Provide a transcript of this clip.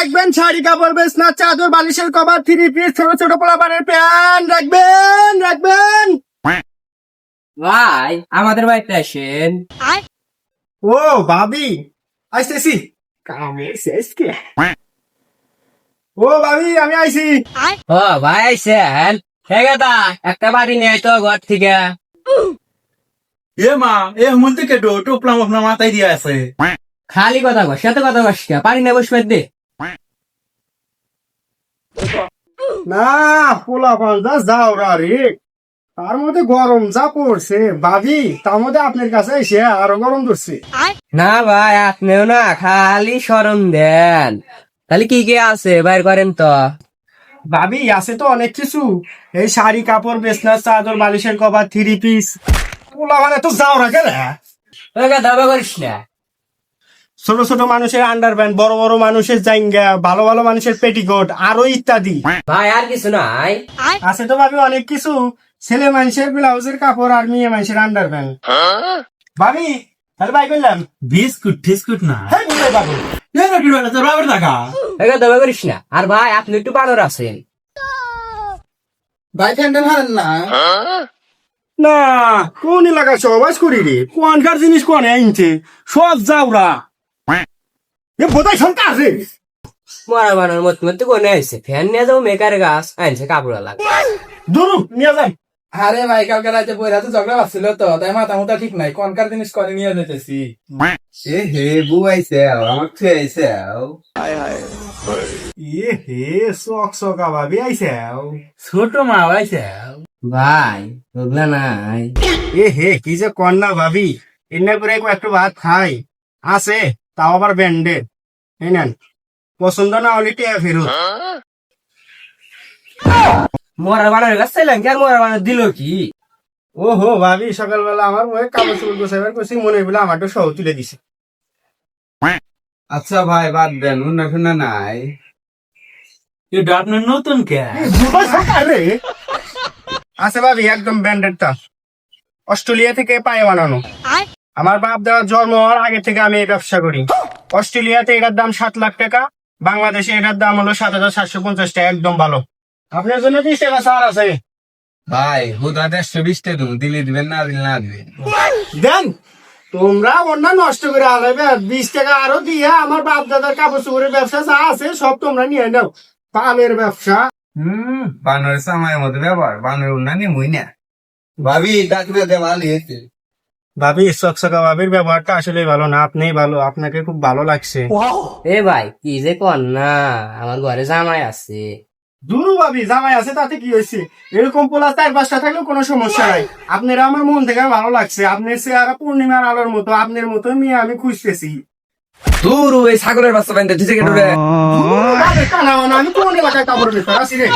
রাখবেন শাড়ি কাপড় বেসনা চাদর বালিশের কভার থ্রি পিস ছোট ছোট পোলাপানের প্যান্ট। রাখবেন রাখবেন। ভাই আমাদের বাড়িতে আসেন। ও ভাবি আইসতেছি। কামে শেষ কে ও ভাবি আমি আইছি। ও ভাই আইসেন। ঠিক আছে একটা বাড়ি নিয়ে তো ঘর থেকে। এ মা এ হুমন থেকে ডো টোপলা মপলা মাথায় দিয়ে আছে। খালি কথা কস সাথে কথা কস কে? পারি না বসবে দে। না পোলা পাঞ্জা যাও রে তার মধ্যে গরম যা পড়ছে ভাবি তার মধ্যে আপনার কাছে এসে আরও গরম ধরছে। না ভাই আপনিও না খালি সরম দেন। তাহলে কি কি আছে বাইর করেন তো। ভাবি আছে তো অনেক কিছু। এই শাড়ি কাপড় বেসনা চাদর বালিশের কভার থ্রি পিস। পোলা মানে তো যাও রাখে না। দাবা করিস না। ছোট ছোট মানুষের আন্ডারপ্যান্ট বড় বড় মানুষের জাইঙ্গা ভালো ভালো মানুষের পেটিকোট আরও ইত্যাদি। ভাই আর কিছু নাই। আছে তো ভাবি অনেক কিছু। ছেলে মানুষের ব্লাউজের কাপড় আর মেয়ে মানুষের আন্ডারপ্যান্ট ভাবি তাহলে ভাই করলাম বিস্কুট টিস্কুট না। হ্যাঁ না। আর ভাই আপনি একটু বানর আছেন। ভাই ফ্যান্ডেল হারেন না? না কোন এলাকা সবাস করি রে? কোনকার জিনিস কোন আইনছে সব যাওরা এ বোধহয় সরকার রে মরা বানর মত মত কোনে আইছে? ফ্যান নিয়ে যাব মেকার গাছ আনছে কাপড় লাগে দূর নিয়ে যাই। আরে ভাই কালকে রাতে বইরা তো ঝগড়া আসছিল তো তাই মাথা মুথা ঠিক নাই। কোনকার জিনিস করে নিয়ে যেতেছি? এ হে আইছে আমার থুয়ে আইছে এ হে ভাবি আইছে ছোট মা আইছে ভাই ওগুলা নাই। এ হে কি যে কন্যা ভাবি এনে করে একটু ভাত খাই। আছে তাও আবার ব্যান্ডে এই নেন। পছন্দ না হলে টিয়া ফেরত। মরা বানর মরা বানর দিল কি? ও হো ভাবি সকালবেলা আমার মনে কাপড় চুপড় গোছাইবার করছি মনে বলে আমারটা সহ তুলে দিছে। আচ্ছা ভাই বাদ দেন উন্না ফুন্না নাই। এটা আপনার নতুন কে? আছে ভাবি একদম ব্র্যান্ডেডটা অস্ট্রেলিয়া থেকে পায়ে বানানো। আমার বাপ দেওয়ার জন্ম হওয়ার আগে থেকে আমি এই ব্যবসা করি। অস্ট্রেলিয়াতে এটার দাম সাত লাখ টাকা বাংলাদেশে এটার দাম হলো সাত হাজার সাতশো পঞ্চাশ টাকা একদম ভালো। আপনার জন্য বিশ টাকা ছাড় আছে? ভাই হুদা দেড়শো বিশ টাকা দিলে দিবেন না দিলে না দিবেন। দেন তোমরা অন্য নষ্ট করে আলাবে বিশ টাকা আরও দিয়ে আমার বাপ দাদার কাপড় চোপড়ের ব্যবসা যা আছে সব তোমরা নিয়ে নাও। পালের ব্যবসা। হম বানরের সময়ের মধ্যে ব্যবহার বানর উন্না নিমুই না। ভাবি ডাকবে দে ভালো হয়েছে। ভাবি চকচকা ভাবির ব্যবহারটা আসলে ভালো না আপনি ভালো আপনাকে খুব ভালো লাগছে। এ ভাই কি যে কর না আমার ঘরে জামাই আছে। দুরু ভাবি জামাই আছে তাতে কি হয়েছে? এরকম পোলা চার পাঁচটা থাকলেও কোনো সমস্যা নাই। আপনারা আমার মন থেকে ভালো লাগছে আপনার চেহারা পূর্ণিমার আলোর মতো আপনার মতো মেয়ে আমি খুঁজতেছি। দূর এই সাগরের বাচ্চা ভাবি, কানা আমি কোন এলাকায় কাপড় আসি রে।